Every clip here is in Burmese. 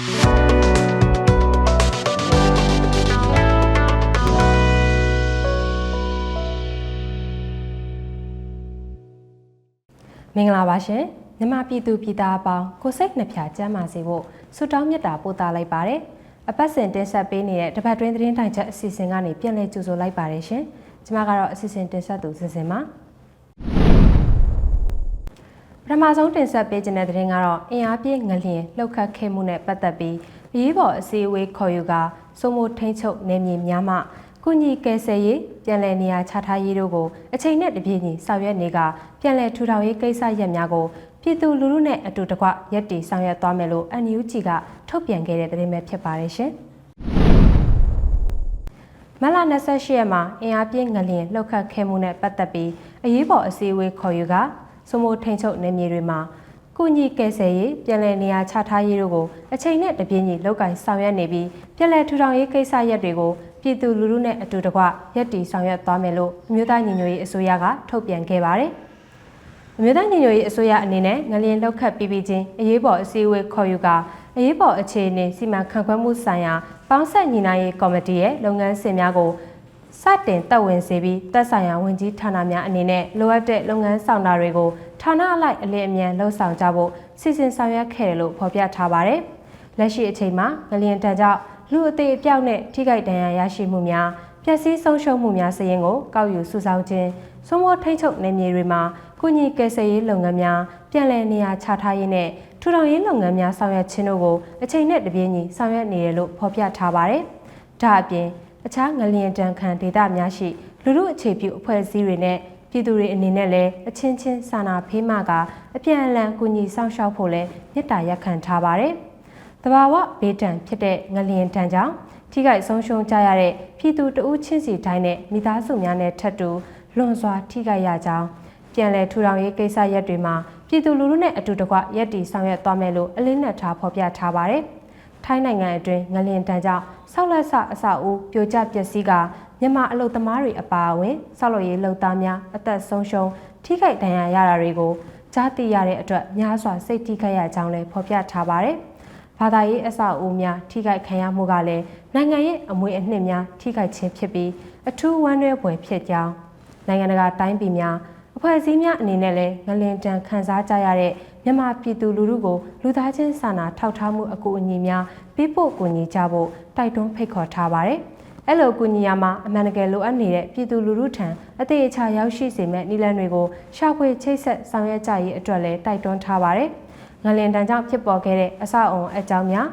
မင်္ဂလာပါရှင်မြန်မာပြည်သူပြည်သားအပေါင်းကိုစိတ်နှပြကျမ်းမာစေဖို့ဆုတောင်းမေတ္တာပို့သလိုက်ပါတယ်အပတ်စဉ်တင်ဆက်ပေးနေတဲ့တပတ်တွင်းသတင်းတိုင်ချက်အစီအစဉ်ကနေပြန်လည်ကြိုဆိုလိုက်ပါတယ်ရှင်ကျွန်မကတော့အစီအစဉ်တင်ဆက်သူစင်စင်ပါပ ထမဆုံးတင်ဆက်ပေးခြင်းတဲ့သတင်းကတော့အင်အားပြည့်ငလျင်လှုပ်ခတ်ခဲ့မှုနဲ့ပတ်သက်ပြီးအရေးပေါ်အစည်းအဝေးခေါ်ယူကာစိုးမိုးထိန်ချုပ်နေမြေများမှကုညီကယ်ဆယ်ရေးပြန်လည်နေရာချထားရေးတို့ကိုအချိန်နဲ့တပြေးညီဆောင်ရွက်နေကပြန်လည်ထူထောင်ရေးကိစ္စရပ်များကိုပြည်သူလူထုနဲ့အတူတကွရက်တီဆောင်ရွက်သွားမယ်လို့ NUG ကထုတ်ပြန်ခဲ့တဲ့သတင်းပဲဖြစ်ပါတယ်ရှင်။မလ28ရက်မှာအင်အားပြင်းငလျင်လှုပ်ခတ်ခဲ့မှုနဲ့ပတ်သက်ပြီးအရေးပေါ်အစည်းအဝေးခေါ်ယူက စမိုးထိန်ချုပ်နေမြေတွေမှာကုညီကယ်ဆယ်ရေးပြည်내နေရာချထားရေးတို့ကိုအချိန်နဲ့တပြေးညီလောက်ကင်ဆောင်ရွက်နေပြီးပြည်내ထူထောင်ရေးကိစ္စရပ်တွေကိုပြည်သူလူထုနဲ့အတူတကွရက်တီဆောင်ရွက်သွားမယ်လို့အမျိုးသားညီညွတ်ရေးအစိုးရကထုတ်ပြန်ခဲ့ပါတယ်။အမျိုးသားညီညွတ်ရေးအစိုးရအနေနဲ့ငလျင်လောက်ခတ်ပြီးပြီးချင်းအရေးပေါ်အစည်းအဝေးခေါ်ယူကအရေးပေါ်အခြေအနေစီမံခန့်ခွဲမှုဆိုင်ရာပေါင်းဆက်ညီနိုင်ရေးကော်မတီရဲ့လုပ်ငန်းစဉ်များကို စတင်တက်ဝင်စေပြီးတက်ဆိုင်ရာဝန်ကြီးဌာနများအနေနဲ့လိုအပ်တဲ့လုပ်ငန်းဆောင်တာတွေကိုဌာနအလိုက်အလင်းအမြန်လှုပ်ဆောင်ကြဖို့စီစဉ်ဆောင်ရွက်ခဲ့တယ်လို့ဖော်ပြထားပါတယ်။လက်ရှိအချိန်မှာငလျင်တန်ကြောင့်လူအသေးအပြောက်နဲ့ထိခိုက်ဒဏ်ရာရရှိမှုများပျက်စီးဆုံးရှုံးမှုများစရင်ကိုကောက်ယူစုဆောင်းခြင်းစိုးမိုးထိန်းချုပ်နေမြေတွေမှာကုညီကယ်ဆယ်ရေးလုပ်ငန်းများပြန်လည်နေရာချထားရေးနဲ့ထူထောင်ရေးလုပ်ငန်းများဆောင်ရွက်ခြင်းတို့ကိုအချိန်နဲ့တပြေးညီဆောင်ရွက်နေတယ်လို့ဖော်ပြထားပါတယ်။ဒါအပြင် အခြားငလျင်တန်ခံဒေသများရှိလူမှုအခြေပြုအဖွဲ့အစည်းတွေနဲ့ပြည်သူတွေအနေနဲ့လည်းအချင်းချင်းစာနာဖေးမှကအပြန်အလှန်ကူညီဆောင်ရှောက်ဖို့လည်းမေတ္တာရက်ခံထားပါတယ်။တဘာဝဘေးဒဏ်ဖြစ်တဲ့ငလျင်တန်ကြောင့်ထိခိုက်ဆုံးရှုံးကြရတဲ့ပြည်သူတဦးချင်းစီတိုင်းနဲ့မိသားစုများနဲ့ထပ်တူလွန်စွာထိခိုက်ရကြောင်းပြန်လည်ထူထောင်ရေးကိစ္စရပ်တွေမှာပြည်သူလူထုနဲ့အတူတကွရက်တီဆောင်ရွက်သွားမယ်လို့အလင်းနဲ့ထားဖော်ပြထားပါတယ်။ ထိုင်းနိုင်ငံအတွင်းငလျင်တန်ကြောင့်ဆောက်လက်ဆအဆောက်အဦပြိုကျပျက်စီးကမြန်မာအလုသမားတွေအပါအဝင်ဆောက်လုပ်ရေးလုပ်သားများအသက်ဆုံးရှုံးထိခိုက်ဒဏ်ရာရတာတွေကိုကြားသိရတဲ့အတွက်များစွာစိတ်ထိခိုက်ရကြောင်းလည်းဖော်ပြထားပါတယ်။ဘာသာရေးအဆောက်အဦများထိခိုက်ခံရမှုကလည်းနိုင်ငံရဲ့အမွေအနှစ်များထိခိုက်ခြင်းဖြစ်ပြီးအထူးဝမ်းနည်းဖွယ်ဖြစ်ကြောင်းနိုင်ငံတကာတိုင်းပြည်များအဖွဲ့အစည်းများအနေနဲ့လည်းငလင်တန်ခန်းစားကြရတဲ့ မြန်မာပြည်သူလူထုကိုလူသားချင်းစာနာထောက်ထားမှုအကူအညီများပေးပို့ကူညီကြဖို့တိုက်တွန်းဖိတ်ခေါ်ထားပါတယ်။အဲ့လိုကူညီရမှာအမှန်တကယ်လိုအပ်နေတဲ့ပြည်သူလူထုထံအသေးအချာရောက်ရှိစေမဲ့နည်းလမ်းတွေကိုရှာဖွေချိတ်ဆက်ဆောင်ရွက်ကြရေးအတွက်လည်းတိုက်တွန်းထားပါတယ်။ငလင်တန်ကြောင့်ဖြစ်ပေါ်ခဲ့တဲ့အဆောက်အုံအကြောင်းများ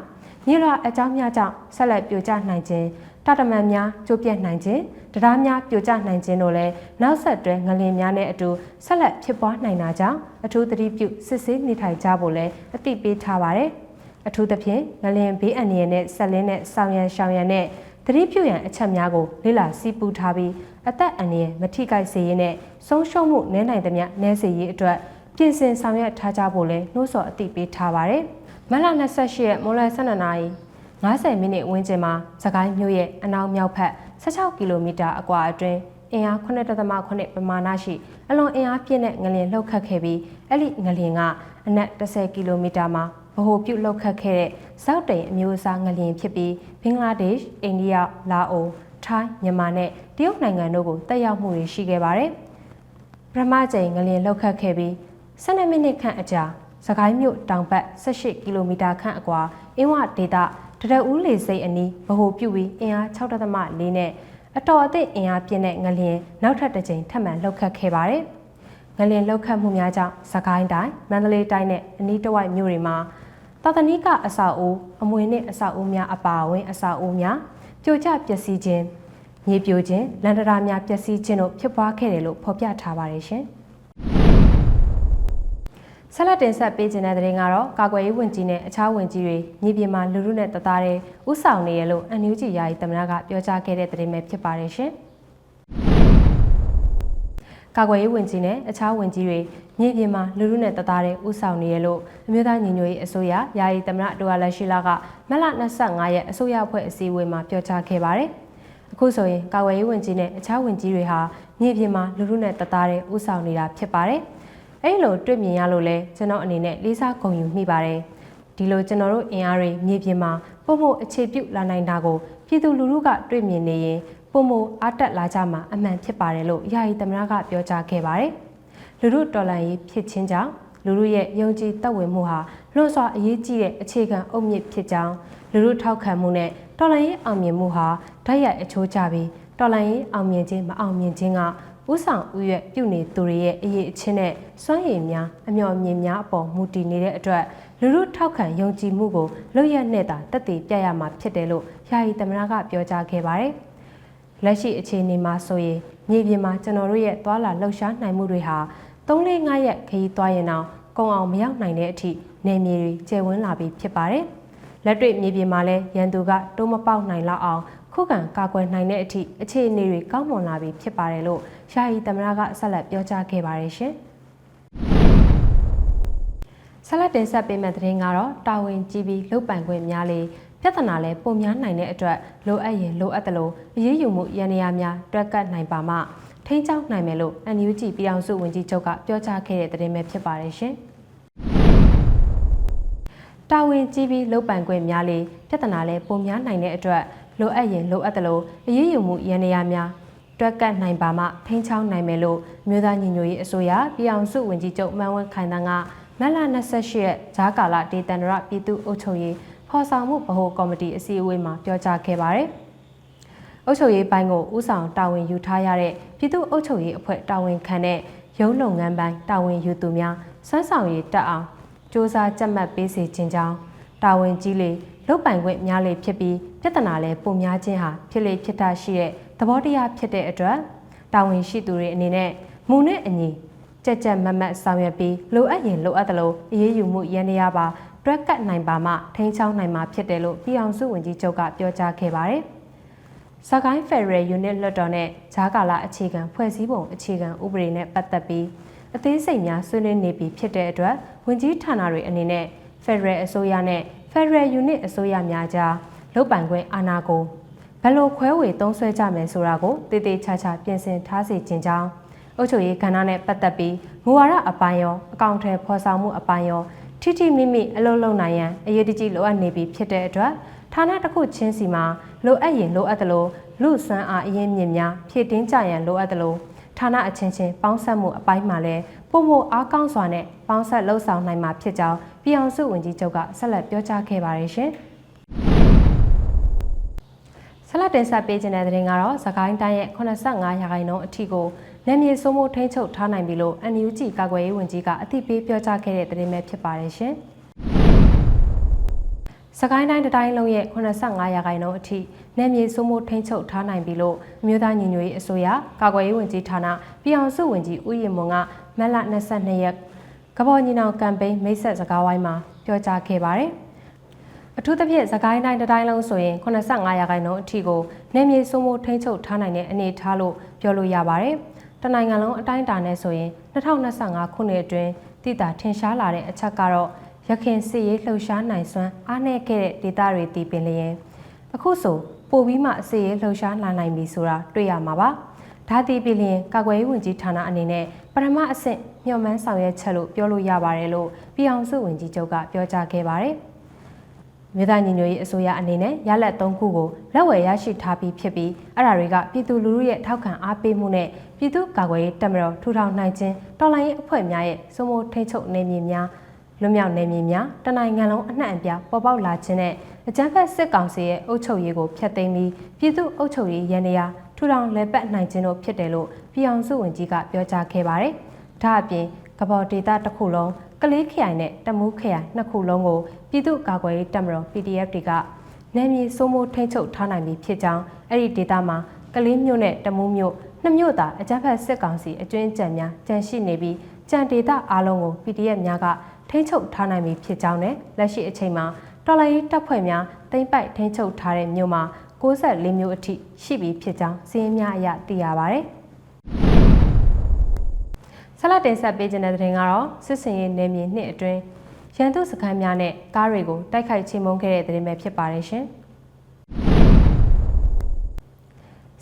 မြေလွှာအကြောင်းများကြောင့်ဆက်လက်ပြိုကျနိုင်ခြင်း တတမန်များကျိုးပြက်နိုင်ခြင်းတရားများပြိုကျနိုင်ခြင်းတို့လည်းနောက်ဆက်တွဲငလင်များနဲ့အတူဆက်လက်ဖြစ်ပွားနိုင်တာကြောင့်အထူးသတိပြုစစ်ဆေးနေထိုင်ကြဖို့လည်းအသိပေးထားပါတယ်။အထူးသဖြင့်ငလင်ဘေးအန္တရာယ်နဲ့ဆက်လင်းတဲ့ဆောင်ရန်ရှောင်ရန်နဲ့သတိပြုရန်အချက်များကိုလေ့လာစီးပူးထားပြီးအသက်အန္တရာယ်မထိခိုက်စေရေးနဲ့ဆုံးရှုံးမှုနည်းနိုင်သမျှနည်းစေရေးအတွက်ပြင်ဆင်ဆောင်ရွက်ထားကြဖို့လည်းနှိုးဆော်အသိပေးထားပါတယ်။မလ28ရက်မိုးလယ်12နာရီ 90မိနစ်ဝန်းကျင်မှာစကိုင်းမြို့ရဲ့အနောက်မြောက်ဘက်16ကီလိုမီတာအကွာအတွင်းအင်အား9.8ပမာဏရှိအလွန်အင်အားပြည့်တဲ့ငလျင်လှုပ်ခတ်ခဲ့ပြီးအဲ့ဒီငလျင်ကအနက်10ကီလိုမီတာမှာဗဟိုပြုတ်လှုပ်ခတ်ခဲ့တဲ့ဇောက်တိန်အမျိုးအစားငလျင်ဖြစ်ပြီးဘင်္ဂလားဒေ့ရှ်အိန္ဒိယလာအိုထိုင်းမြန်မာနဲ့တရုတ်နိုင်ငံတို့ကိုတက်ရောက်မှုတွေရှိခဲ့ပါတယ်ပထမကြိမ်ငလျင်လှုပ်ခတ်ခဲ့ပြီး12မိနစ်ခန့်အကြာစကိုင်းမြို့တောင်ဘက်18ကီလိုမီတာခန့်အကွာအင်းဝဒေသ တရဦးလေစိတ်အနီးဗဟိုပြုပြီးအင်အား6.4နဲ့အတော်အသင့်အင်အားပြင်းတဲ့ငလျင်နောက်ထပ်တစ်ကြိမ်ထပ်မံလှုပ်ခတ်ခဲ့ပါတယ်။ငလျင်လှုပ်ခတ်မှုများကြောင့်စကိုင်းတိုင်းမန္တလေးတိုင်းနဲ့အနီးတစ်ဝိုက်မြို့တွေမှာတာတနီးကအဆောက်အဦအမွေနှင့်အဆောက်အဦများအပါအဝင် အဆောက်အဦများပြိုကျပျက်စီးခြင်းမြေပြိုခြင်းလန်ဒရာများပျက်စီးခြင်းတို့ဖြစ်ပွားခဲ့တယ်လို့ဖော်ပြထားပါတယ်ရှင်။ ဆက်လက်တင်ဆက်ပေးခြင်းတဲ့တဲ့ရင်ကတော့ကာကွယ်ရေးဝန်ကြီးနဲ့အခြားဝန်ကြီးတွေမြေပြင်မှာလူလူနဲ့တသားတဲ့ဥဆောင်နေရလို့အန်ယူဂျီယာယီသမ္မတကပြောကြားခဲ့တဲ့တဲ့ပဲဖြစ်ပါတယ်ရှင်။ကာကွယ်ရေးဝန်ကြီးနဲ့အခြားဝန်ကြီးတွေမြေပြင်မှာလူလူနဲ့တသားတဲ့ဥဆောင်နေရလို့အမျိုးသားညီညွတ်ရေးအစိုးရယာယီသမ္မတဒိုဝါလက်ရှိလာကမက်လ25ရက်အစိုးရအဖွဲ့အစည်းအဝေးမှာပြောကြားခဲ့ပါတယ်။အခုဆိုရင်ကာကွယ်ရေးဝန်ကြီးနဲ့အခြားဝန်ကြီးတွေဟာမြေပြင်မှာလူလူနဲ့တသားတဲ့ဥဆောင်နေတာဖြစ်ပါတယ်။ အဲ့လိုတွေ့မြင်ရလို့လဲကျွန်တော်အနေနဲ့လေးစားဂုဏ်ယူမိပါတယ်ဒီလိုကျွန်တော်တို့အင်အားတွေမြေပြင်မှာပုံမှုအခြေပြုလာနိုင်တာကိုပြည်သူလူထုကတွေ့မြင်နေရင်ပုံမှုအားတက်လာကြမှာအမှန်ဖြစ်ပါတယ်လို့ယာယီသမရကပြောကြားခဲ့ပါတယ်။လူထုတော်လှန်ရေးဖြစ်ချင်းကြောင့်လူထုရဲ့ယုံကြည်သက်ဝင်မှုဟာလွန်စွာအရေးကြီးတဲ့အခြေခံအုတ်မြစ်ဖြစ်ကြောင်းလူထုထောက်ခံမှုနဲ့တော်လှန်ရေးအောင်မြင်မှုဟာဓာတ်ရိုက်အချိုးကျပြီးတော်လှန်ရေးအောင်မြင်ခြင်းမအောင်မြင်ခြင်းက ဥဆောင်ဥရွက်ပြုနေသူတွေရဲ့အရေးအချင်းနဲ့စွမ်းရည်များအမျှော်အမြင်များအပေါ်မူတည်နေတဲ့အတွက်လူထုထောက်ခံယုံကြည်မှုကိုလွတ်ရက်နဲ့သာတက်တည်ပြရမှာဖြစ်တယ်လို့ယာယီသမရကပြောကြားခဲ့ပါတယ်။လက်ရှိအခြေအနေမှာဆိုရင်မြေပြင်မှာကျွန်တော်တို့ရဲ့သွာလာလှုပ်ရှားနိုင်မှုတွေဟာ3-5ရက်ခရီးသွားရင်တော့ကုံအောင်မရောက်နိုင်တဲ့အထိနေမြေတွေကျယ်ဝန်းလာပြီးဖြစ်ပါတယ်။လက်တွေ့မြေပြင်မှာလည်းရန်သူကတိုးမပေါက်နိုင်လောက်အောင်ခုခံကာကွယ်နိုင်တဲ့အထိအခြေအနေတွေကောင်းမွန်လာပြီးဖြစ်ပါတယ်လို့ ယာယီသမရကဆက်လက်ပြောကြားခဲ့ပါတယ်ရှင်။ဆက်လက်တင်ဆက်ပေးမယ့်သတင်းကတော့တာဝန်ကြီးပြီးလုတ်ပိုင်ခွင့်များလေပြဿနာလဲပုံများနိုင်တဲ့အတွက်လိုအပ်ရင်လိုအပ်တယ်လို့အရေးယူမှုရန်ရာများတွက်ကတ်နိုင်ပါမှထိန်းချုပ်နိုင်မယ်လို့ NUG ပြည်အောင်စုဝန်ကြီးချုပ်ကပြောကြားခဲ့တဲ့သတင်းပဲဖြစ်ပါတယ်ရှင်။တာဝန်ကြီးပြီးလုတ်ပိုင်ခွင့်များလေပြဿနာလဲပုံများနိုင်တဲ့အတွက်လိုအပ်ရင်လိုအပ်တယ်လို့အရေးယူမှုရန်ရာများ တွက်ကတ်နိုင်ပါမှထိန်းချောင်းနိုင်မယ်လို့မြို့သားညီညွတ်ရေးအစိုးရပြည်အောင်စုဝန်ကြီးချုပ်မန်ဝင်းခိုင်တန်းကမက်လာ28ရက်ဂျားကာလာဒေသန္တရပြည်သူ့အုပ်ချုပ်ရေးဖော်ဆောင်မှုဗဟိုကော်မတီအစည်းအဝေးမှာပြောကြားခဲ့ပါတယ်။အုပ်ချုပ်ရေးပိုင်းကိုဥဆောင်တာဝန်ယူထားရတဲ့ပြည်သူ့အုပ်ချုပ်ရေးအဖွဲ့တာဝန်ခံတဲ့ရုံးလုပ်ငန်းပိုင်းတာဝန်ယူသူများစွမ်းဆောင်ရည်တက်အောင်စ조사ကြက်မှတ်ပေးစေခြင်းကြောင့်တာဝန်ကြီးလေလုတ်ပိုင်ခွင့်များလေဖြစ်ပြီးပြဿနာလဲပုံများခြင်းဟာဖြစ်လေဖြစ်တာရှိတဲ့ သဘောတရားဖြစ်တဲ့အတွက်တာဝန်ရှိသူတွေအနေနဲ့မူနဲ့အညီကြက်ကြက်မတ်မတ်ဆောင်ရွက်ပြီးလိုအပ်ရင်လိုအပ်သလိုအရေးယူမှုရန်ရပါတွက်ကတ်နိုင်ပါမှထိန်းချောင်းနိုင်မှာဖြစ်တယ်လို့ပြည်အောင်စုဝန်ကြီးချုပ်ကပြောကြားခဲ့ပါတယ်။စကိုင်းဖက်ဒရယ်ယူနစ်လွှတ်တော်နဲ့ဂျားကာလာအခြေခံဖွဲ့စည်းပုံအခြေခံဥပဒေနဲ့ပတ်သက်ပြီးအသေးစိတ်များဆွေးနွေးနေပြီဖြစ်တဲ့အတွက်ဝန်ကြီးဌာနတွေအနေနဲ့ဖက်ဒရယ်အစိုးရနဲ့ဖက်ဒရယ်ယူနစ်အစိုးရများကြားလုတ်ပိုင်ခွင့်အာဏာကိုဘ ယ်လိုခွဲဝေသုံးစွဲကြမယ်ဆိုတာကိုတည်တည်ချာချာပြင်ဆင်ထားစေခြင်းကြောင့်အုပ်ချုပ်ရေးကဏ္ဍနဲ့ပတ်သက်ပြီးမူဝါဒအပိုင်းရောအကောင့်ထဲဖော်ဆောင်မှုအပိုင်းရောထိထိမိမိအလုပ်လုပ်နိုင်ရန်အရေးတကြီးလိုအပ်နေပြီဖြစ်တဲ့အတွက်ဌာနတစ်ခုချင်းစီမှာလိုအပ်ရင်လိုအပ်သလိုလူစွမ်းအားအရင်းမြစ်များဖြည့်တင်းကြရန်လိုအပ်သလိုဌာနအချင်းချင်းပေါင်းစပ်မှုအပိုင်းမှာလည်းပုံမအားကောင်းစွာနဲ့ပေါင်းဆက်လှုပ်ဆောင်နိုင်မှာဖြစ်ကြောင်းပြည်အောင်စုဝန်ကြီးချုပ်ကဆက်လက်ပြောကြားခဲ့ပါတယ်ရှင်။ ဆက်လက်တင်ဆက်ပေးခြင်းတဲ့တဲ့ရင်ကတော့သခိုင်းတိုင်းရဲ့85ရာခိုင်နှုန်းအထိကိုနယ်မြေစိုးမိုးထိန်းချုပ်ထားနိုင်ပြီလို့ NUG ကာကွယ်ရေးဝန်ကြီးကအသိပေးပြောကြားခဲ့တဲ့သတင်းပဲဖြစ်ပါတယ်ရှင်။စကိုင်းတိုင်းတိုင်းလုံးရဲ့85ရာခိုင်နှုန်းအထိနယ်မြေစိုးမိုးထိန်းချုပ်ထားနိုင်ပြီလို့အမျိုးသားညီညွတ်ရေးအစိုးရကာကွယ်ရေးဝန်ကြီးဌာနပြည်အောင်စုဝန်ကြီးဦးရင်မွန်ကမက်လ22ရက်ကဘောညီနောင်ကမ်ပိန်းမိတ်ဆက်စကားဝိုင်းမှာပြောကြားခဲ့ပါတယ်။ အထူးသဖြင့်သကိုင်းတိုင်းတိုင်းလုံးဆိုရင်85ရာခိုင်နှုန်းအထိကိုနယ်မြေစိုးမိုးထိန်းချုပ်ထားနိုင်တဲ့အနေအထားလို့ပြောလို့ရပါတယ်။တနိုင်ငံလုံးအတိုင်းအတာနဲ့ဆိုရင်2025ခုနှစ်အတွင်းတည်တာထင်ရှားလာတဲ့အချက်ကတော့ရခင်စစ်ရေးလှုပ်ရှားနိုင်စွမ်းအားနည်းခဲ့တဲ့ဒေသတွေတည်ပင်လျင်အခုဆိုပိုပြီးမှစစ်ရေးလှုပ်ရှားလာနိုင်ပြီဆိုတာတွေ့ရမှာပါဒါတည်ပင်လျင်ကာကွယ်ရေးဝန်ကြီးဌာနအနေနဲ့ပထမအဆင့်ညှော်မှန်းဆောင်ရွက်ချက်လို့ပြောလို့ရပါတယ်လို့ပြည်အောင်စုဝန်ကြီးချုပ်ကပြောကြားခဲ့ပါတယ် မြို့သားညီညွတ်ရေးအစိုးရအနေနဲ့ရလက်၃ခုကိုလက်ဝယ်ရရှိထားပြီးဖြစ်ပြီးအဲ့ဒါတွေကပြည်သူလူထုရဲ့ထောက်ခံအားပေးမှုနဲ့ပြည်သူ့ကာကွယ်ရေးတပ်မတော်ထူထောင်နိုင်ခြင်းတော်လှန်ရေးအဖွဲ့များရဲ့စိုးမိုးထိန်းချုပ်နေမြေများလွတ်မြောက်နေမြေများတနိုင်ငံလုံးအနှံ့အပြားပေါ်ပေါက်လာခြင်းနဲ့အကြမ်းဖက်စစ်ကောင်စီရဲ့အုပ်ချုပ်ရေးကိုဖျက်သိမ်းပြီးပြည်သူ့အုပ်ချုပ်ရေးရန်ရာထူထောင်လဲပတ်နိုင်ခြင်းတို့ဖြစ်တယ်လို့ပြည်အောင်စုဝန်ကြီးကပြောကြားခဲ့ပါတယ်။ဒါအပြင်ကဘော်ဒေတာတစ်ခုလုံး ကလေးခရိုင်နဲ့တမူးခရိုင်နှစ်ခုလုံးကိုပြည်သူ့ကာကွယ်ရေးတပ်မတော် PDF တွေကနယ်မြေစိုးမိုးထိန်းချုပ်ထားနိုင်ပြီဖြစ်ကြောင်းအဲ့ဒီဒေတာမှာကလေးမြို့နဲ့တမူးမြို့နှစ်မြို့သာအကြမ်းဖက်စစ်ကောင်စီအကျွင်းကြံများကြန့်ရှိနေပြီးကြံဒေတာအားလုံးကို PDF များကထိန်းချုပ်ထားနိုင်ပြီဖြစ်ကြောင်းနဲ့လက်ရှိအချိန်မှာတော်လိုင်းတပ်ဖွဲ့များတိမ့်ပိုက်ထိန်းချုပ်ထားတဲ့မြို့မှာ64မြို့အထိရှိပြီဖြစ်ကြောင်းစီးရင်များအရသိရပါဗျ။ ဆက်လက်တင်ဆက်ပေးခြင်းတဲ့တဲ့တင်ကတော့စစ်စင်ရေးနယ်မြေနှစ်အတွင်းရန်သူစခန်းများနဲ့ကားတွေကိုတိုက်ခိုက်ချေမှုန်းခဲ့တဲ့တဲ့တင်ပဲဖြစ်ပါတယ်ရှင်။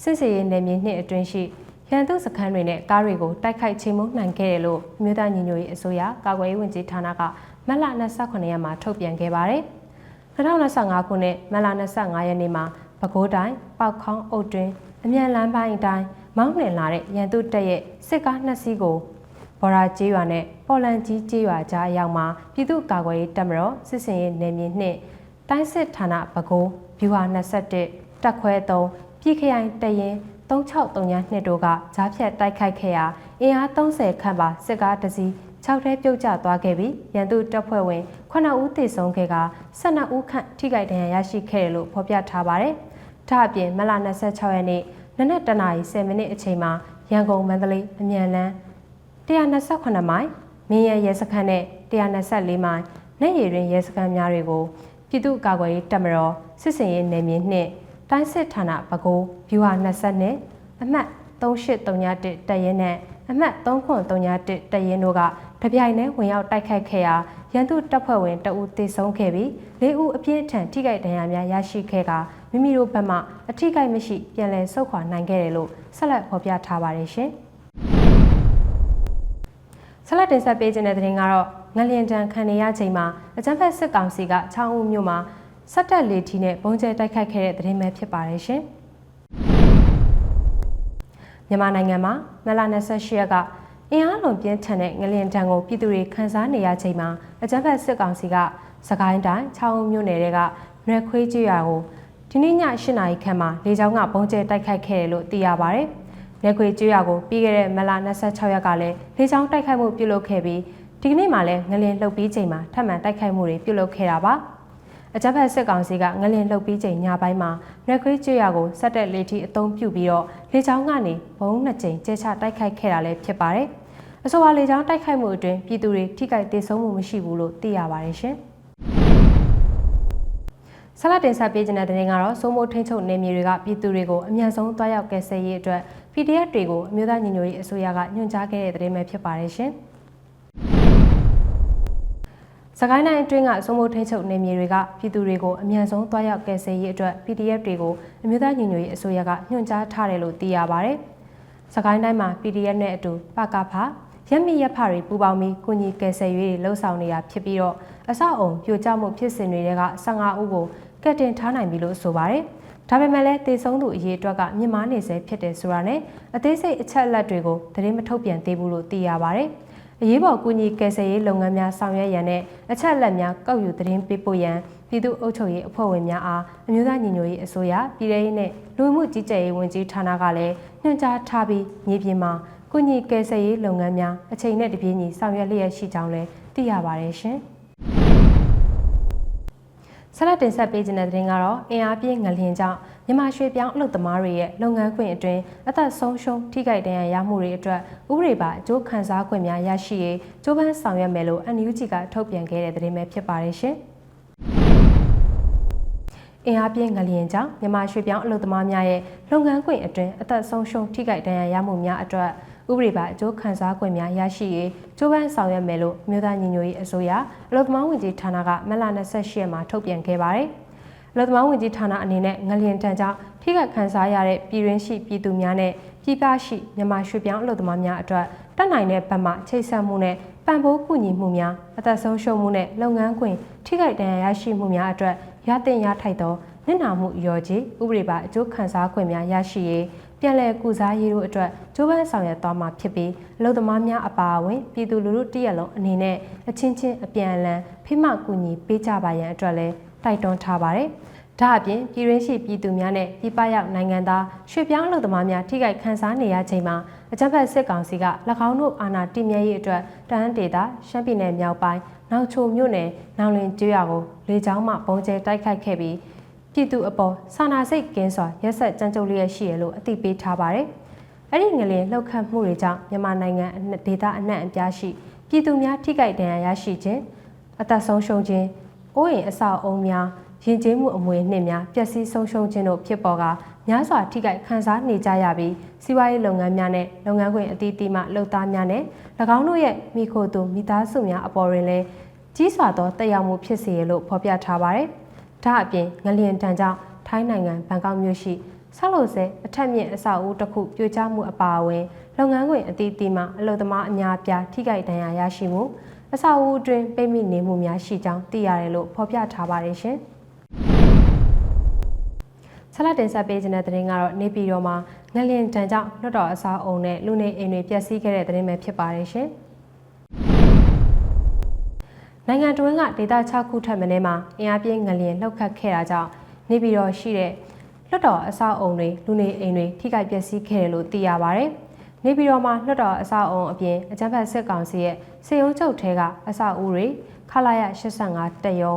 စစ်စေးရေးနယ်မြေနှစ်အတွင်းရှိရန်သူစခန်းတွေနဲ့ကားတွေကိုတိုက်ခိုက်ချိန်မှုနိုင်ခဲ့တယ်လို့မြို့သားညီညွတ်ရေးအစိုးရကာကွယ်ရေးဝန်ကြီးဌာနကမတ်လ29ရက်မှာထုတ်ပြန်ခဲ့ပါတယ်။2025ခုနှစ်မတ်လ25ရက်နေ့မှာပဲခူးတိုင်းပောက်ခေါင်းအုတ်တွင်အမြန်လမ်းပိုင်းအတိုင်းမောင်းနှင်လာတဲ့ရန်သူတပ်ရဲ့စစ်ကားနှစ်စီးကို ဘော်ရာကျေးရွာနဲ့ပေါ်လန်ကြီးကျေးရွာကြားအရောက်မှာပြည်သူ့ကာကွယ်ရေးတပ်မတော်စစ်စင်ရေးနယ်မြေနှင့်တိုင်းစစ်ဌာနပဲခူးဗျူဟာ21တက်ခွဲ3ပြည်ခရိုင်တရင်3632တို့ကဂျားဖြတ်တိုက်ခိုက်ခဲ့ရာအင်အား30ခန့်ပါစစ်ကားတစ်စီး6ထဲပြုတ်ကျသွားခဲ့ပြီးရန်သူတပ်ဖွဲ့ဝင်9ဦးသေဆုံးခဲ့က12ဦးခန့်ထိခိုက်ဒဏ်ရာရရှိခဲ့တယ်လို့ဖော်ပြထားပါတယ်။ဒါအပြင်မလ26ရက်နေ့နနက်တနာရီ10မိနစ်အချိန်မှာရန်ကုန်မန္တလေးအမြန်လန်း 128မိုင်မင်းရရဲစခန်းနဲ့124မိုင်နဲ့ရည်ရင်ရဲစခန်းများတွေကိုပြည်သူ့ကာကွယ်ရေးတပ်မတော်စစ်စင်ရေးနယ်မြေနှင့်တိုင်းစစ်ဌာနပဲခူးဗျူဟာ20နဲ့အမှတ်3831တပ်ရင်းနဲ့အမှတ်3931တပ်ရင်းတို့ကတပြိုင်တည်းဝင်ရောက်တိုက်ခိုက်ခဲ့ရာရန်သူတပ်ဖွဲ့ဝင်တအူသေဆုံးခဲ့ပြီး၄ဦးအပြင်းထန်ထိခိုက်ဒဏ်ရာများရရှိခဲ့ကမိမိတို့ဘက်မှအထိခိုက်မရှိပြန်လည်ဆုတ်ခွာနိုင်ခဲ့တယ်လို့ဆက်လက်ဖော်ပြထားပါတယ်ရှင်။ ဆက်လက်တင်ဆက်ပေးခြင်းတဲ့သတင်းကတော့ငလျင်တန်ခံနေရချိန်မှာအကြမ်းဖက်စစ်ကောင်စီက6ဦးမြို့မှာစက်တက်လေထီနဲ့ဘုံကျဲတိုက်ခိုက်ခဲ့တဲ့သတင်းပဲဖြစ်ပါတယ်ရှင်။မြန်မာနိုင်ငံမှာမလ28ရက်ကအင်အားလွန်ပြင်းထန်တဲ့ငလျင်တန်ကိုပြည်သူတွေခန်းစားနေရချိန်မှာအကြမ်းဖက်စစ်ကောင်စီကစကိုင်းတိုင်း6ဦးမြို့နယ်တွေကနွယ်ခွေးကျွာကိုဒီနေ့ည8နာရီခန့်မှာလေကြောင်းကဘုံကျဲတိုက်ခိုက်ခဲ့တယ်လို့သိရပါတယ်။ လက်ခွေကျွာကိုပြီးခဲ့တဲ့မလ26ရက်ကလည်းလေကြောင်းတိုက်ခိုက်မှုပြုလုပ်ခဲ့ပြီးဒီကနေ့မှလည်းငလျင်လှုပ်ပြီးချိန်မှာထပ်မံတိုက်ခိုက်မှုတွေပြုလုပ်ခဲ့တာပါ။အကြမ်းဖက်စစ်ကောင်စီကငလင်လှုပ်ပြီးချိန်ညပိုင်းမှာရက်ခွေးကျွရကိုစက်တက်လေထီအုံပြုပြီးတော့လေချောင်းကနေဘုံနှစ်ကြိမ်ကျဲချတိုက်ခိုက်ခဲ့တာလည်းဖြစ်ပါတယ်။အဆိုပါလေချောင်းတိုက်ခိုက်မှုအတွင်းပြည်သူတွေထိခိုက်ဒေဆုံးမှုမရှိဘူးလို့သိရပါတယ်ရှင်။ဆလာတင်ဆက်ပေးခြင်းတဲ့တင်ကတော့စိုးမိုးထိန်ချုပ်နေမြေတွေကပြည်သူတွေကိုအမြန်ဆုံးတွားရောက်ကယ်ဆယ်ရေးအတွက် PDF တွေကိုအမျိုးသားညီညွတ်ရေးအစိုးရကညွှန်ကြားခဲ့တဲ့တင်ပဲဖြစ်ပါတယ်ရှင်။စကိုင်းတိုင်းအတွင်းကစိုးမိုးထိန်ချုပ်နေမြေတွေကပြည်သူတွေကိုအမြန်ဆုံးတွားရောက်ကယ်ဆယ်ရေးအတွက် PDF တွေကိုအမျိုးသားညီညွတ်ရေးအစိုးရကညွှန်ကြားထားတယ်လို့သိရပါတယ်။စကိုင်းတိုင်းမှာ PDF နဲ့အတူပကဖရက်မိရက်ဖတွေပူပေါင်းပြီးကုညီကယ်ဆယ်ရေးလှုပ်ဆောင်နေတာဖြစ်ပြီးတော့အဆောက်အုံပြိုကျမှုဖြစ်စဉ်တွေက15ဦးကိုကတ်တင်ထားနိုင်ပြီလို့ဆိုပါတယ်။ ဒါပေမဲ့လည်းတေဆုံးသူအရေးအတွက်ကမြင့်မားနေစေဖြစ်တယ်ဆိုတာနဲ့အသေးစိတ်အချက်အလက်တွေကိုသတင်းမထုတ်ပြန်သေးဘူးလို့သိရပါတယ်။အရေးပေါ်ကူညီကယ်ဆယ်ရေးလုပ်ငန်းများဆောင်ရွက်ရန်နဲ့အချက်အလက်များကောက်ယူသတင်းပေးပို့ရန်ပြည်သူ့အုပ်ချုပ်ရေးအဖွဲ့ဝင်များအားအမျိုးသားညီညွတ်ရေးအစိုးရပြည်ထောင်စုနဲ့လူမှုကြီးကြပ်ရေးဝန်ကြီးဌာနကလည်းညွှန်ကြားထားပြီးမြေပြင်မှာကုညီကယ်ဆယ်ရေးလုပ်ငန်းများအချိန်နဲ့တပြေးညီဆောင်ရွက်လျက်ရှိကြောင်းလည်းသိရပါတယ်ရှင်။ ဆက်လက်တင်ဆက်ပေးခြင်းတဲ့သတင်းကတော့အင်အားပြည့်ငလျင်ကြောင့်မြန်မာရွှေပြောင်းအလုပ်သမားတွေရဲ့လုပ်ငန်းခွင်အတွင်းအသက်ဆုံးရှုံးထိခိုက်ဒဏ်ရာရမှုတွေအတွက်ဥပဒေပါအကျိုးခံစား권များရရှိရေးကြိုးပမ်းဆောင်ရွက်မယ်လို့ NUG ကထုတ်ပြန်ခဲ့တဲ့သတင်းပဲဖြစ်ပါတယ်ရှင်။အင်အားပြည့်ငလျင်ကြောင့်မြန်မာရွှေပြောင်းအလုပ်သမားများရဲ့လုပ်ငန်းခွင်အတွင်းအသက်ဆုံးရှုံးထိခိုက်ဒဏ်ရာရမှုများအတွက် ဥပဒေပါအကျိုးခံစား권များရရှိရေးကြိုးပမ်းဆောင်ရွက်မယ်လို့မြို့သားညီညွတ်ရေးအစိုးရအလုပ်သမားဝင်ကြီးဌာနကမလ28ရက်မှာထုတ်ပြန်ခဲ့ပါတယ်။အလုပ်သမားဝင်ကြီးဌာနအနေနဲ့ငလျင်တန်ကြောင့်ထိခိုက်ခံစားရတဲ့ပြည်ရင်းရှိပြည်သူများနဲ့ပြည်ပရှိမြန်မာရွှေပြောင်းအလုပ်သမားများအတွက်တက်နိုင်တဲ့ဘက်မှချိတ်ဆက်မှုနဲ့ပံ့ပိုးကူညီမှုများအသက်ဆုံးရှုံးမှုနဲ့လုပ်ငန်းခွင်ထိခိုက်ဒဏ်ရာရရှိမှုများအတွက်ရတဲ့ရထိုက်သောနစ်နာမှုရော်ကြီးဥပဒေပါအကျိုးခံစား권များရရှိရေး ပြန်လည်ကုစားရေးတို့အတွက်ကြိုးပမ်းဆောင်ရွက်သွားမှာဖြစ်ပြီးအလုပ်သမားများအပါအဝင်ပြည်သူလူထုတရက်လုံးအနေနဲ့အချင်းချင်းအပြန်အလှန်ဖိမကူညီပေးကြပါရန်အတွက်လည်းတိုက်တွန်းထားပါတယ်။ဒါအပြင်ပြည်ရင်းရှိပြည်သူများနဲ့ပြည်ပရောက်နိုင်ငံသားရွှေပြောင်းအလုပ်သမားများထိခိုက်ခံစားနေရချိန်မှာအကြမ်းဖက်စစ်ကောင်စီက၎င်းတို့အာဏာတည်မြဲရေးအတွက်တန်းဒေတာရှမ်းပြည်နယ်မြောက်ပိုင်းနောက်ချိုမြို့နယ်နောင်လင်ကျွော်ကိုလေကြောင်းမှပုံကျဲတိုက်ခိုက်ခဲ့ပြီး ပြည်သူအပေါ်စာနာစိတ်ကင်းစွာရက်ဆက်ကြမ်းကြုတ်လျက်ရှိရလို့အသိပေးထားပါတယ်။အဲ့ဒီငလင်လှုပ်ခတ်မှုတွေကြောင့်မြန်မာနိုင်ငံဒေသအနှံ့အပြားရှိပြည်သူများထိခိုက်ဒဏ်ရာရရှိခြင်းအသက်ဆုံးရှုံးခြင်းအိုးအိမ်အဆောက်အုံများယဉ်ကျေးမှုအမွေနှင့်များပျက်စီးဆုံးရှုံးခြင်းတို့ဖြစ်ပေါ်ကများစွာထိခိုက်ခံစားနေကြရပြီးစီးပွားရေးလုပ်ငန်းများနဲ့လုပ်ငန်းခွင်အသီးသီးမှလုပ်သားများနဲ့၎င်းတို့ရဲ့မိခိုသူမိသားစုများအပေါ်တွင်လည်းကြီးစွာသောတက်ရောက်မှုဖြစ်စေရလို့ဖော်ပြထားပါတယ်။ ဒါအပြင်ငလျင်တန်ကြောင့်ထိုင်းနိုင်ငံဘန်ကောက်မြို့ရှိဆောက်လုပ်ဆဲအထက်မြင့်အဆောက်အဦတစ်ခုပြိုကျမှုအပါအဝင်လုပ်ငန်းခွင်အသီးသီးမှာအလုပ်သမားအများအပြားထိခိုက်ဒဏ်ရာရရှိမှုအအဆောက်အဦအတွင်းပိတ်မိနေမှုများရှိကြောင်းသိရတယ်လို့ဖော်ပြထားပါတယ်ရှင်။ဆက်လက်တင်ဆက်ပေးခြင်းတဲ့သတင်းကတော့နေပြည်တော်မှာငလျင်တန်ကြောင့်လွတ်တော်အစားအုံနဲ့လူနေအိမ်တွေပျက်စီးခဲ့တဲ့သတင်းပဲဖြစ်ပါတယ်ရှင်။ နိုင်ငံတွင်းကဒေသ6ခုထပ်မင်းမှာအင်အားပြင်းငလျင်လှုပ်ခတ်ခဲ့တာကြောင့်နေပြည်တော်ရှိတဲ့လွတ်တော်အစားအုံတွေလူနေအိမ်တွေထိခိုက်ပျက်စီးခဲ့တယ်လို့သိရပါတယ်။နေပြည်တော်မှာလွတ်တော်အစားအုံအပြင်အကြမ်းဖက်စစ်ကောင်စီရဲ့စေယုံချုပ်ထဲကအဆောက်အဦတွေခလာရ85တက်ယုံ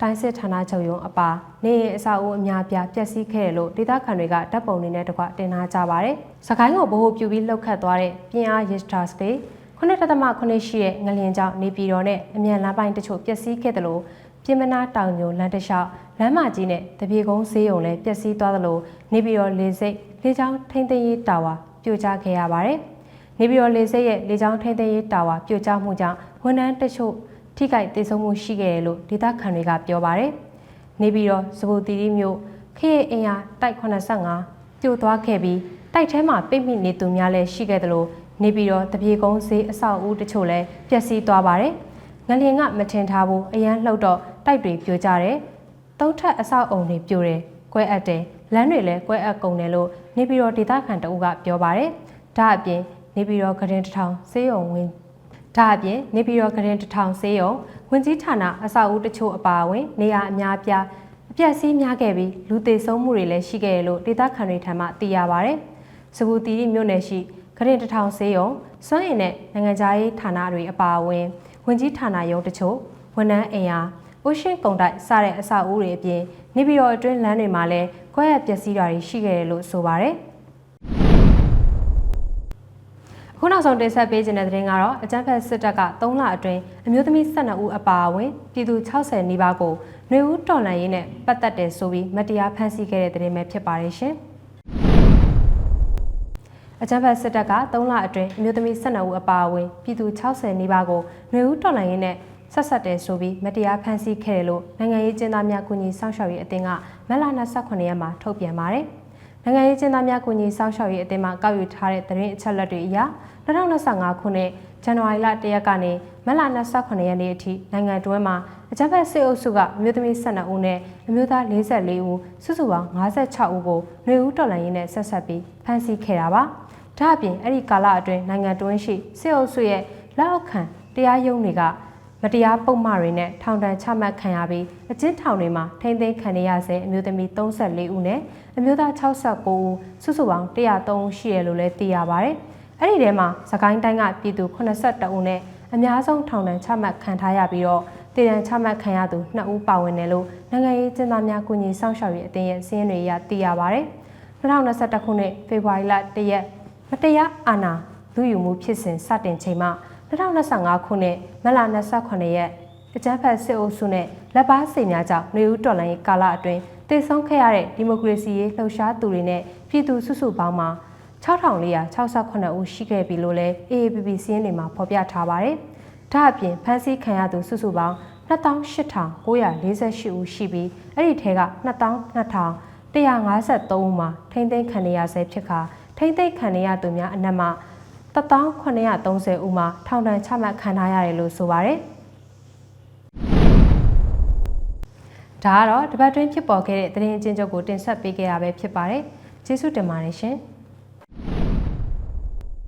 တိုင်းစစ်ဌာနချုပ်ရုံးအပါနေရင်အဆောက်အဦအများပြားပျက်စီးခဲ့တယ်လို့ဒေသခံတွေကဓာတ်ပုံတွေနဲ့တကွတင်ထားကြပါတယ်။စကိုင်းကိုဗဟိုပြုပြီးလှုပ်ခတ်သွားတဲ့ပြင်းအားရစ်တာစကေး 9.8ရှိတဲ့ငလျင်ကြောင့်နေပြည်တော်နဲ့အမြန်လမ်းပိုင်းတချို့ပျက်စီးခဲ့တယ်လို့ပြင်မနာတောင်ညိုလမ်းတစ်လျှောက်လမ်းမကြီးနဲ့တပြေကုန်းဈေးရုံလည်းပျက်စီးသွားသလိုနေပြည်တော်လေဆိပ်လေကြောင်းထိန်းသိမ်းရေးတာဝါပြိုကျခဲ့ရပါတယ်။နေပြည်တော်လေဆိပ်ရဲ့လေကြောင်းထိန်းသိမ်းရေးတာဝါပြိုကျမှုကြောင့်ဝန်ထမ်းတချို့ထိခိုက်ဒေဆုံးမှုရှိခဲ့တယ်လို့ဒေသခံတွေကပြောပါတယ်။နေပြည်တော်စပူတီရီမြို့ခေအင်အားတိုက်85ပြိုသွားခဲ့ပြီးတိုက်ထဲမှာပိတ်မိနေသူများလည်းရှိခဲ့တယ်လို့ နေပြည်တော်တပြေကုန်းဈေးအဆောက်အဦတချို့လည်းပျက်စီးသွားပါတယ်။ငလျင်ကမထင်ထားဘူးအရန်လှုပ်တော့တိုက်တွေပြိုကျတယ်။သုံးထပ်အဆောက်အုံတွေပြိုတယ်။ကွဲအပ်တယ်။လမ်းတွေလည်းကွဲအပ်ကုန်တယ်လို့နေပြည်တော်ဒေသခံတအုပ်ကပြောပါတယ်။ဒါအပြင်နေပြည်တော်ကရင်တထောင်ဈေးရုံဝင်ဒါအပြင်နေပြည်တော်ကရင်တထောင်ဈေးရုံဝင်ကြီးဌာနအဆောက်အဦတချို့အပါအဝင် နေရာအများပြားအပြက်စီးများခဲ့ပြီးလူသေဆုံးမှုတွေလည်းရှိခဲ့တယ်လို့ဒေသခံတွေထံမှသိရပါတယ်။စပူတီမြို့နယ်ရှိ ခရင်တထောင်ဆေးရုံစွမ်းရည်နဲ့နိုင်ငံခြားရေးဌာနတွေအပါအဝင်ဝင်ကြီးဌာနရုံးတချို့ဝန်ထမ်းအင်အားအိုရှင်းကုံတိုက်စတဲ့အဆောက်အဦတွေအပြင်နေပြည်တော်အတွင်းလမ်းတွေမှာလည်းခွဲရပျက်စီးတာတွေရှိခဲ့တယ်လို့ဆိုပါတယ်ခုနောက်ဆုံးတင်ဆက်ပေးခြင်းတဲ့သတင်းကတော့အကြမ်းဖက်စစ်တပ်က3လအတွင်းအမျိုးသမီး12ဦးအပါအဝင်ပြည်သူ60နီးပါးကိုຫນွေဦးတော်လှန်ရေးနဲ့ပတ်သက်တယ်ဆိုပြီးမတရားဖမ်းဆီးခဲ့တဲ့သတင်းပဲဖြစ်ပါတယ်ရှင်။ အကြမ်းဖက်စစ်တပ်က3လအတွင်းအမျိုးသမီး12ဦးအပါအဝင်ပြည်သူ60နီးပါးကိုຫນွေဦးတော်လှန်ရေးနဲ့ဆက်ဆက်တယ်ဆိုပြီးမတရားဖမ်းဆီးခဲ့တယ်လို့နိုင်ငံရေးကျင်းသားများကူညီစောင့်ရှောက်ရေးအသင်းကမက်လာ29ရက်မှာထုတ်ပြန်ပါတယ်။နိုင်ငံရေးကျင်းသားများကူညီစောင့်ရှောက်ရေးအသင်းမှကောက်ယူထားတဲ့သတင်းအချက်အလက်တွေအရ2025ခုနှစ်ဇန်နဝါရီလ1ရက်ကနေမက်လာ29ရက်နေ့အထိနိုင်ငံတွင်းမှာအကြမ်းဖက်စစ်အုပ်စုကအမျိုးသမီး12ဦးနဲ့အမျိုးသား44ဦးစုစုပေါင်း56ဦးကိုຫນွေဦးတော်လှန်ရေးနဲ့ဆက်ဆက်ပြီးဖမ်းဆီးခဲ့တာပါ။ ဒါအပြင်အဲ့ဒီကာလအတွင်းနိုင်ငံတွင်းရှိစစ်အုပ်စုရဲ့လက်အောက်ခံတရားရုံးတွေကမတရားပုံမှားတွေနဲ့ထောင်ဒဏ်ချမှတ်ခံရပြီးအကျဉ်းထောင်တွေမှာထိန်းသိမ်းခံရဆဲအမျိုးသမီး34ဦးနဲ့အမျိုးသား69ဦးစုစုပေါင်း103ဦးရှိရလို့လည်းသိရပါဗျ။အဲ့ဒီထဲမှာသခိုင်းတိုင်းကပြည်သူ82ဦးနဲ့အများဆုံးထောင်ဒဏ်ချမှတ်ခံထားရပြီးတော့တည်တံချမှတ်ခံရသူ2ဦးပါဝင်တယ်လို့နိုင်ငံရေးကျင်းသားများကူညီစောင့်ရှောက်ရေးအသင်းရဲ့စီးရင်တွေအရသိရပါဗျ။2021ခုနှစ်ဖေဖော်ဝါရီလ1ရက် မတရားအာဏာလူယူမှုဖြစ်စဉ်စတင်ချိန်မှ2025ခုနှစ်မလ28ရက်အကြမ်းဖက်စစ်အုပ်စုနဲ့လက်ပါစိတ်များကြောင့်နေဦးတော်လှန်ရေးကာလအတွင်းတည်ဆုံခဲ့ရတဲ့ဒီမိုကရေစီရေးလှုပ်ရှားသူတွေနဲ့ပြည်သူစုစုပေါင်းမှာ6468ဦးရှိခဲ့ပြီလို့လည်း AAPP စီးရင်တွေမှာဖော်ပြထားပါတယ်။ဒါအပြင်ဖမ်းဆီးခံရသူစုစုပေါင်း28,948ဦးရှိပြီးအဲ့ဒီထဲက22,153ဦးမှာထိမ့်သိမ်းခံရဆဲဖြစ်ခါ ထိမ့်သိမ့်ခံရသူများအနက်မှ1930ဦးမှာထောင်ဒဏ်ချမှတ်ခံထားရတယ်လို့ဆိုပါတယ်။ဒါကတော့တပတ်တွင်းဖြစ်ပေါ်ခဲ့တဲ့သတင်းအချင်းချုပ်ကိုတင်ဆက်ပေးခဲ့ရပဲဖြစ်ပါတယ်။ကျေးဇူးတင်ပါတယ်ရှင်။